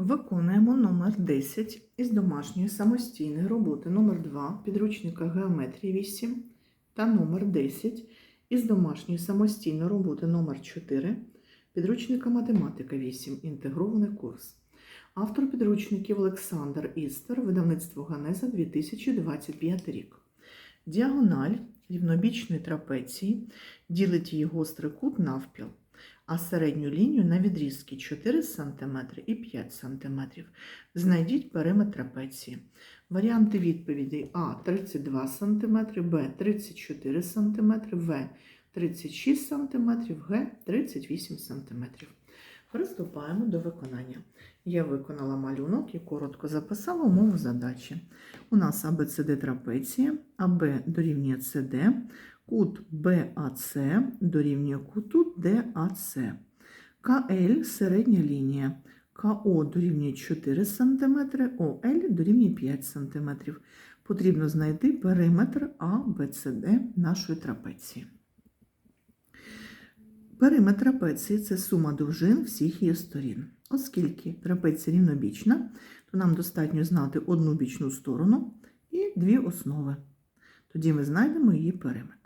Виконуємо номер 10 із домашньої самостійної роботи. Номер 2 підручника геометрії 8 та номер 10 із домашньої самостійної роботи. Номер 4 підручника математика 8 інтегрований курс. Автор підручників Олександр Істер, видавництво Ганеза 2025 рік. Діагональ рівнобічної трапеції. Ділить її гострий кут навпіл а середню лінію на відрізки 4 см і 5 см. Знайдіть периметр трапеції. Варіанти відповідей А 32 см, Б 34 см, В 36 см, Г 38 см. Приступаємо до виконання. Я виконала малюнок і коротко записала умову задачі. У нас ABCD трапеція, АБ дорівнює CD, Кут БАЦ дорівнює куту ДАЦ. КЛ середня лінія. КО дорівнює 4 см, ОЛ дорівнює 5 см. Потрібно знайти периметр АБЦД нашої трапеції. Периметр трапеції це сума довжин всіх її сторін. Оскільки трапеція рівнобічна, то нам достатньо знати одну бічну сторону і дві основи. Тоді ми знайдемо її периметр.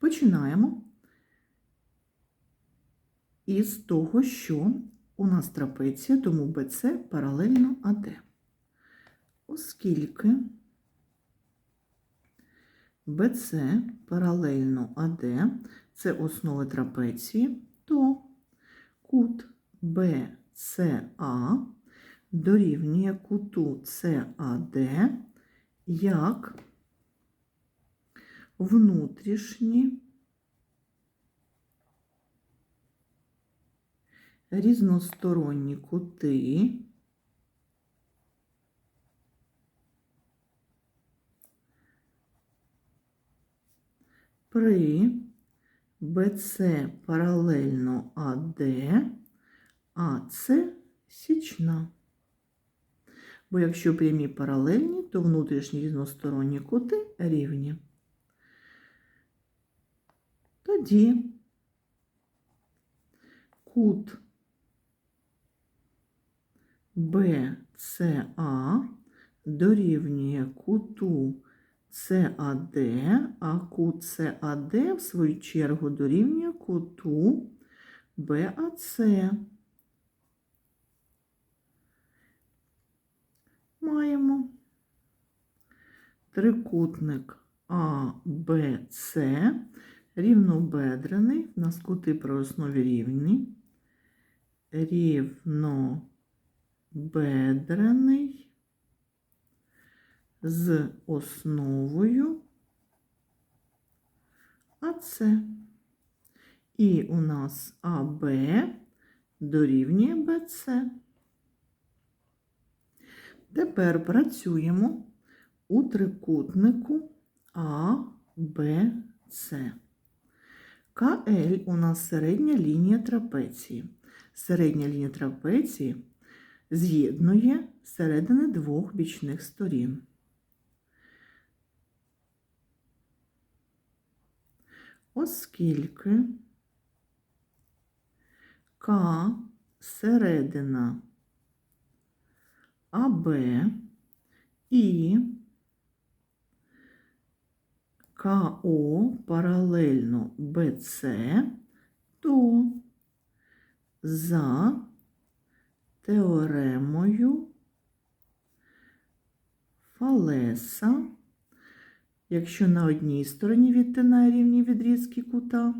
Починаємо із того, що у нас трапеція, тому БЦ паралельно АД. Оскільки БЦ паралельно АД це основи трапеції, то кут БЦА дорівнює куту САД як внутрішні різносторонні кути при БЦ паралельно АД, АЦ січна. Бо якщо прямі паралельні, то внутрішні різносторонні кути рівні. Тоді кут BCA дорівнює куту САД, а кут САД, в свою чергу, дорівнює куту БАЦ. Маємо трикутник АБЦ рівнобедрений, в нас кути при основі рівні, рівнобедрений з основою АЦ. І у нас АБ дорівнює БЦ. Тепер працюємо у трикутнику АБЦ. КЛ у нас середня лінія трапеції. Середня лінія трапеції з'єднує середини двох бічних сторін. Оскільки К середина АБ і КО паралельно БЦ, то за теоремою Фалеса, якщо на одній стороні відтинає рівні відрізки кута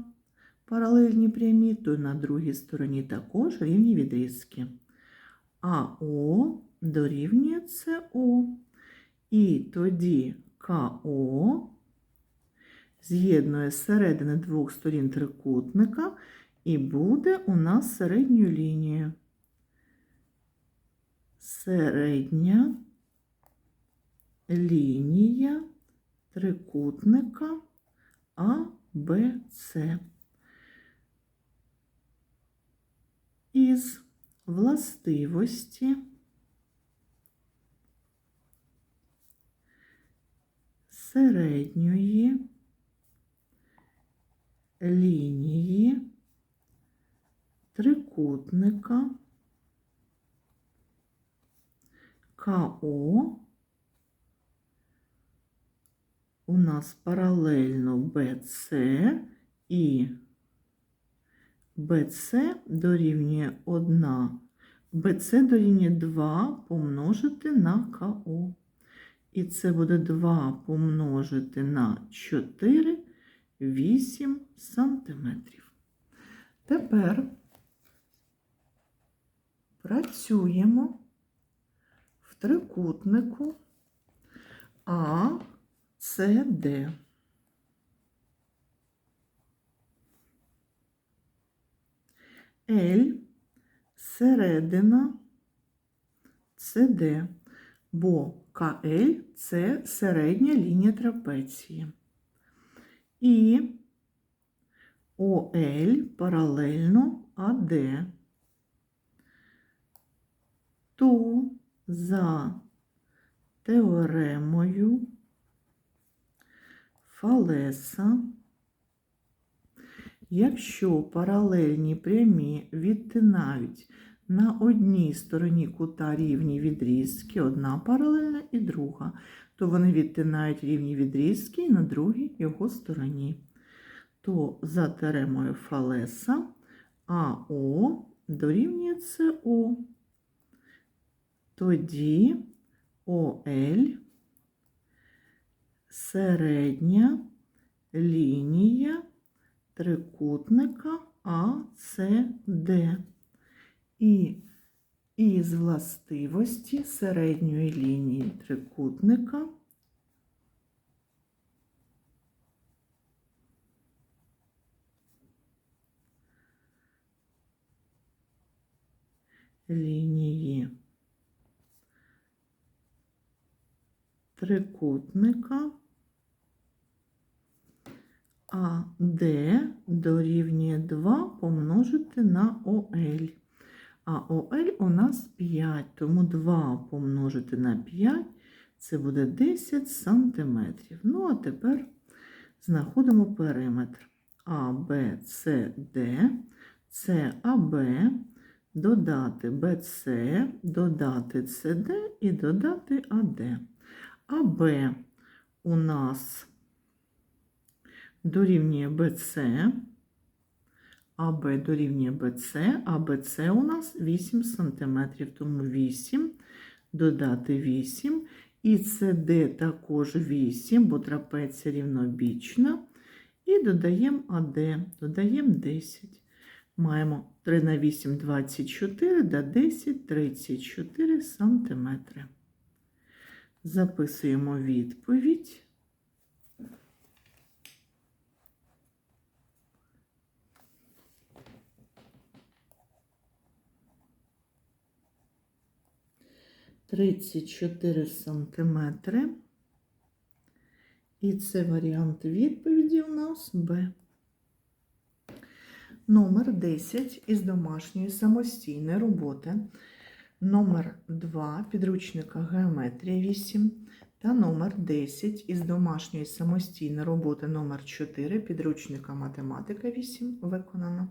паралельні прямі, то на другій стороні також рівні відрізки. АО дорівнює СО. І тоді КО з'єднує середини двох сторін трикутника і буде у нас середньою лінією. Середня лінія трикутника АБЦ. Із властивості середньої лінії трикутника КО у нас паралельно БЦ і БЦ дорівнює 1, БЦ дорівнює 2 помножити на КО. І це буде 2 помножити на 4, 8 сантиметрів. Тепер працюємо в трикутнику А, С, Д. L середина СД, бо КЛ це середня лінія трапеції. І ОЛ паралельно АД. То за теоремою Фалеса, якщо паралельні прямі відтинають на одній стороні кута рівні відрізки, одна паралельна і друга, то вони відтинають рівні відрізки і на другій його стороні. То за теоремою Фалеса АО дорівнює СО. Тоді ОЛ середня лінія трикутника АЦД. І із властивості середньої лінії трикутника лінії трикутника АД дорівнює 2 помножити на ОЛ. А ОЛ у нас 5, тому 2 помножити на 5 це буде 10 сантиметрів. Ну, а тепер знаходимо периметр ABCD, це АБ, додати БЦ, додати СД і додати АД. АБ у нас дорівнює БЦ, АБ дорівнює БЦ, а БЦ у нас 8 см, тому 8 додати 8. І СД також 8, бо трапеція рівнобічна. І додаємо АД, додаємо 10. Маємо 3 на 8 24 до 10 34 см. Записуємо відповідь. Тридцять чотири сантиметри. І це варіант відповіді у нас Б. Номер 10 із домашньої самостійної роботи. Номер 2 підручника Геометрія 8 та номер 10 із домашньої самостійної роботи номер 4 підручника Математика 8 виконано.